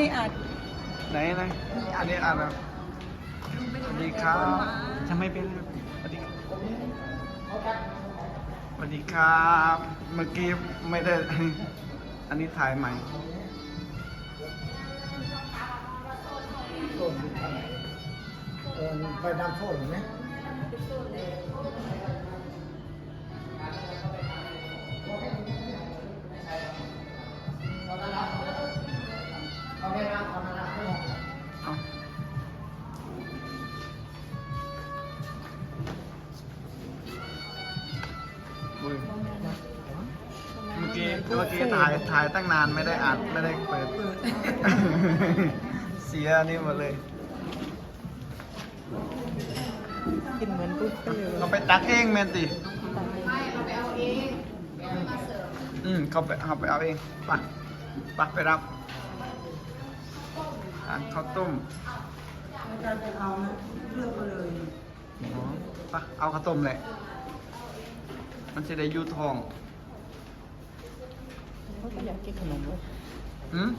ได้อัดไหนไหนอันนี้อ่านแล้วสวัสดีครับทำไมเป็นสวัสดีสวัสดีครับ เมื่อกี้ไม่ได้ อันนี้ถ่ายใหม่เออไปน้ำโทษไหม เมื่อกี้เมื่อกี้ถ่ายถ่ายตั้งนานไม่ได้อัดไม่ได้เปิด เสียอันนี้หมดเลย กินเหมือนบุฟเฟ่ต์เลยเขาไปตักเองแมนติไม่เราไปเอาเองไม่มาเสิร์ฟอืมเขาไปเขาไปเอาเองปักปักไปรับทานข้าวต้มการจะเอานะเลือกมาเลยอ๋อปะเอาข้าวต้มแหละมันจะได้อยูทอง เขาก็อยากกินขนมเลยอืม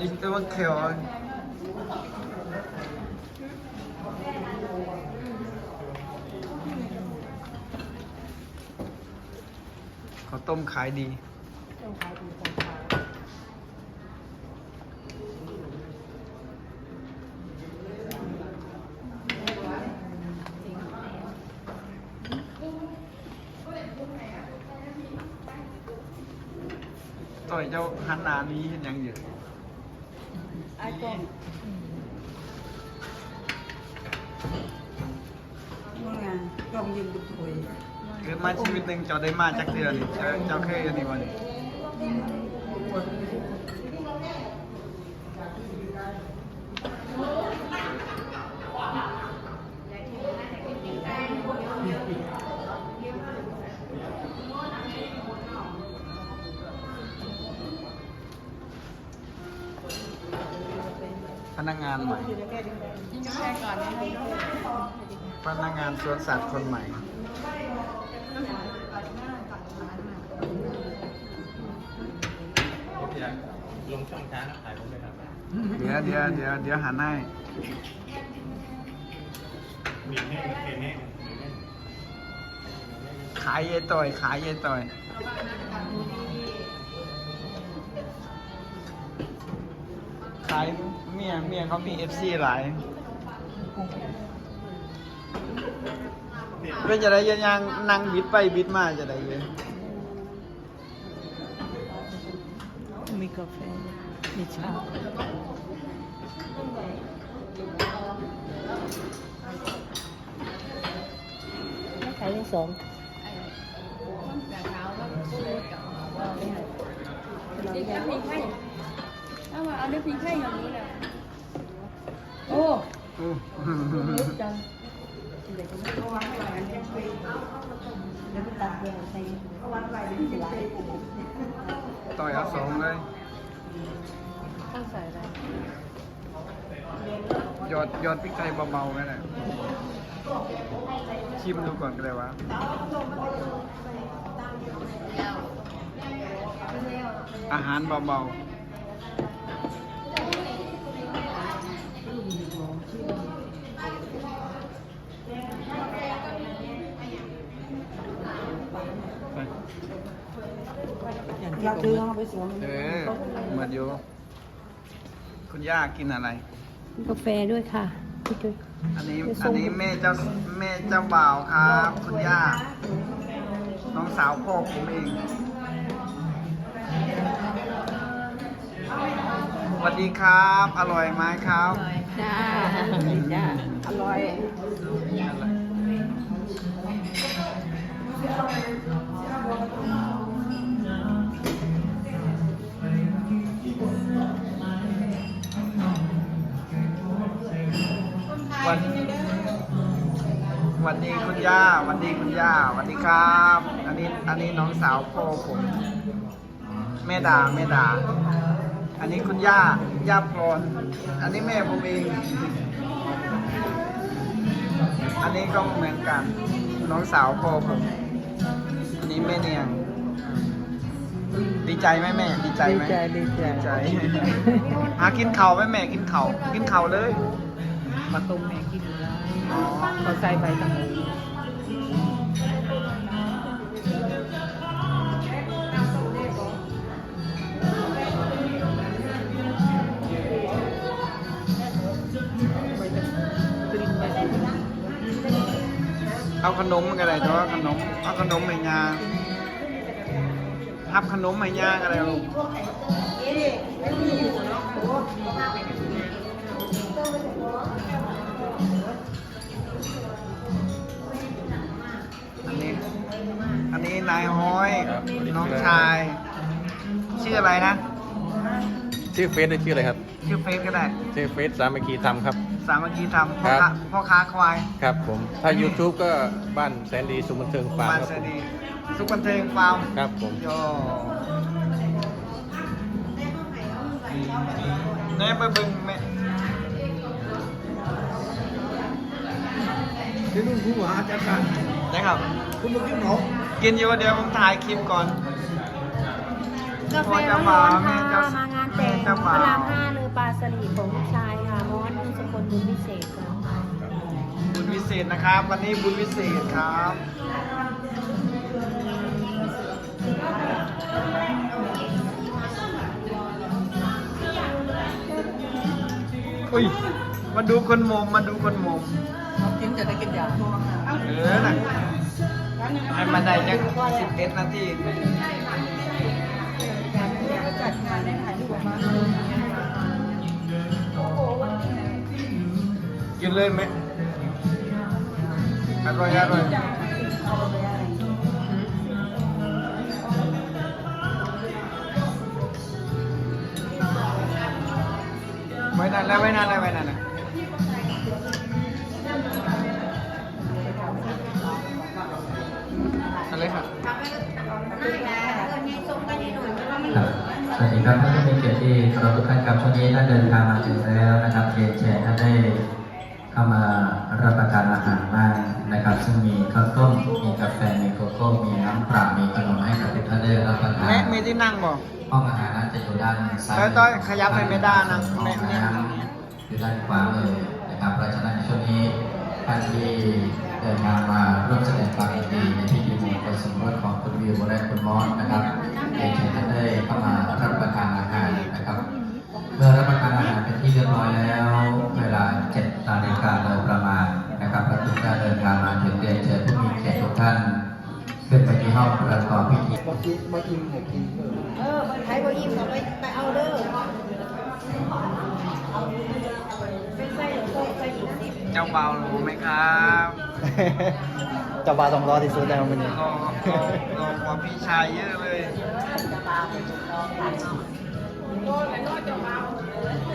ยิงตัวมันเขียวเขาต้มขายดีต้มขายดีของขาย ต่อยเจ้าฮันนานี้เห็นยังอยู่ไอ้กล้องว่าไงกล้องยิงดูถวยเกิดมาชีวิตหนึ่งเจ้าได้มาจากเดือนนี่เจ้าเจ้าเคยอันนี้วันนี้ นักงานใหม่แค่ก่อนนะพนักงานสวนสัตว์คนใหม่ลงช่องช้างถ่ายผมเลยครับ เดี๋ยวเดี๋ยวเดี๋ยวเดี๋ยวหันให้มีแม่เห็นแม่ขายยายต่อย ขายยายต่อย ขายเมียเมียเขามีเอฟซีหลายเป็นจะได้ยังยังนั่งบิดไปบิดมาจะได้เยอะมีกาแฟมีชาแล้วขายทั้งสองแบบเท้าก็สู้กับเราเนี่ยเราเด็กแค่ก็มีไข้ ถ้าว่าเอาเรื่องมีไข้อย่างนี้แหละโอ้อู้ลึกจังเดี๋ยวจะเอาวางไว้หลังกันเดี๋ยวไปตัดเดี๋ยวใส่เอาวางไว้เดี๋ยวจะไหลต่อยเอาสองเลยต้องใส่อะไรยอดยอดพริกไทยเบาๆกันนะชิมดูก่อนก็ได้วะอาหารเบาๆ อยากซื้อเอาไปสวมเออเหมือนอยู่ คุณย่ากินอะไร กาแฟด้วยค่ะพี่จุ๊ยอันนี้อันนี้แม่เจ้าแม่เจ้าบ่าวครับ คุณย่า น้องสาวพ่อผมเองสวัสดีครับ อร่อยไหมครับจ้าจ้าอร่อย วันวันดีคุณย่าวันดีคุณย่าวันดีครับ อันนี้อันนี้น้องสาวพ่อผมแม่ดาแม่ดา อันนี้คุณย่าย่าพรอันนี้แม่ผมเองอันนี้ก็เหมือนกัน น้องสาวพ่อผมอันนี้แม่เนียง ดีใจไหมแม่ ดีใจไหมดีใจดีใจดีใจหากินเข่าวไหมแม่กินเข่าวกินเข่าวเลย มาต้มแม่กินอยู่แล้วเขาใส่ใบตะมูใบตะมูกลิ่นใบตะมูเอาขนมกันเลยแต่ว่าขนมเอาขนมใหม่ยาทับขนมใหม่ยากันเลยลูก นนี้นายห้อย ครับสวัสดีน้องครับชาย ชื่ออะไรนะ ชื่อเฟซได้ชื่ออะไรครับ ชื่อเฟซก็ได้ ชื่อเฟซสามัคคีธรรมครับ สามัคคีทำพ่อครัค้าบ พ่อค้าควายครับผม ถ้า YouTube ก็บ้านแสนดีสุขบันเทิงฟาร์มบ้านครับเสผมดีสุขบันเทิงฟาร์มครับผมโยแน่ไปเบึงแม่ที่นู่นผู้หาจัดการนะครับคุณมากินหนอ กินอยู่เดี๋ยวผมถ่ายคลิปก่อน กาแฟพ่อเจ้าร้บ่าอวนๆแม่ค่ะเจ้ามางานแม่แต่งเจ้าพบ่าระวรามห้าเรือปลาสลิดของลูกชายค่ะมอสนุ่นสกลบุญพิเศษค่ะบุญวิเศษนะครับ วันนี้บุญวิเศษครับอุ้ยมาดูคนมมมาดูคนมมกินจะได้กินยาเออน่ะ ให้มันได้จักสิบเอ็ดนาทีจัดงานได้ถ่ายรูปมากินเลยไหมอร่อยอร่อยไว้นั่นแล้วไว้นั่นแล้วไว้นั่นน่ะอะ สวัสดีครับท่านผู้มีเกียรติที่เคารพทุกท่านครับช่วงนี้ท่านเดินทางมาถึงแล้วนะครับเรียนเชิญท่านได้เข้ามารับประทานอาหารบ้างนะครับ ซึ่งมีข้าวต้มมีกาแฟมีโกโก้มีน้ำเปล่ามีขนมให้กับทุกท่านได้รับประทานแม่มีที่นั่งบ่ห้องอาหารนั้นจะอยู่ด้านซ้ายแล้วต้องขยับไปไม่ได้นะห้องแม่แม่น้ำอยู่ด้านขวามือนะครับเพราะฉะนั้นในช่วงนี้ ท่านที่เดินทางมาร่วมแสดงความยินดีในพิธีมงคลสมรสของคุณวิวและคุณมอสนะครับเรียนท่านได้เข้ามารับประทานอาหารนะครับ เมื่อรับประทานอาหารเป็นที่เรียบร้อยแล้ว เวลา7นาฬิกาโดยประมาณนะครับพระคุณเจ้เดินทางมาถึงเรียนเชิญผู้มีเกียรติทุกท่านขึ้นไปที่ห้องประกอบพิธีมากินมากินเพิ่มเออใครบ่อิ่มก็ไปไปเอาเด้อเป็นไส้หรือโคกไส้หญิงสิ เจ้าเบารู้ไหมครับเจ้าบาต้องรอที่สุดแล้วมันนี่รอรอรอกว่าพี่ชายเยอะเลย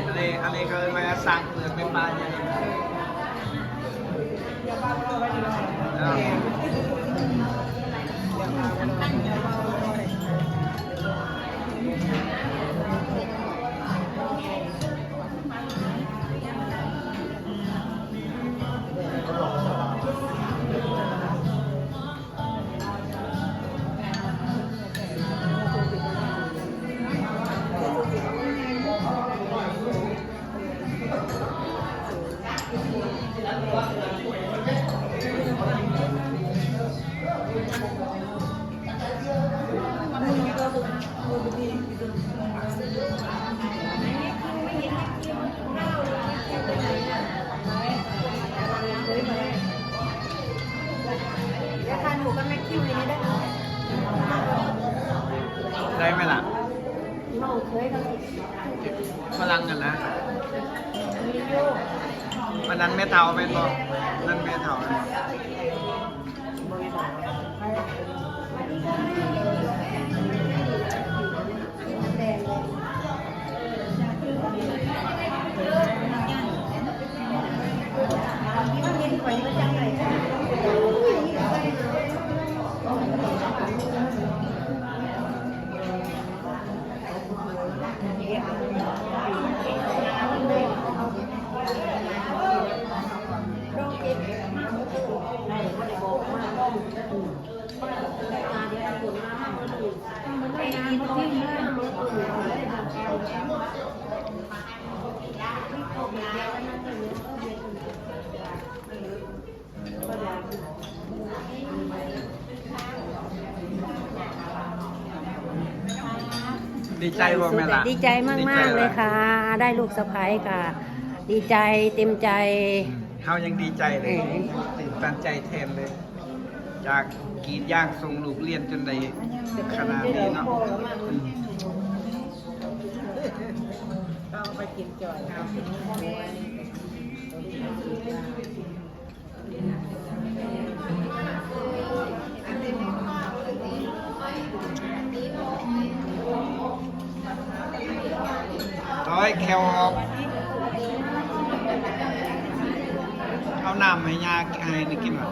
อันนี้อันนี้ก็มาสั่งเปลือกเป็นปลาใหญ่เออ พลังกันนะมีโยกวันนั้นแม่เทาเป็นบอกนั่นแม่เทาแด ดีใจบ่แม่ล่ะดีใจมากดีมากใจๆเลยค่ะ ได้ลูกสะพ้ายค่ะ ดีใจเต็มใจ เฮายังดีใจเลยเออตื่นตันใจแทนเลย จากกรีดย่างส่งลูกเรียนจนได้ขนาดนี้เนาะอืมเอาไปกินจ่อยครับ อยแควเอาเอาน้ำให้ยาอะไรนี่กินหรอ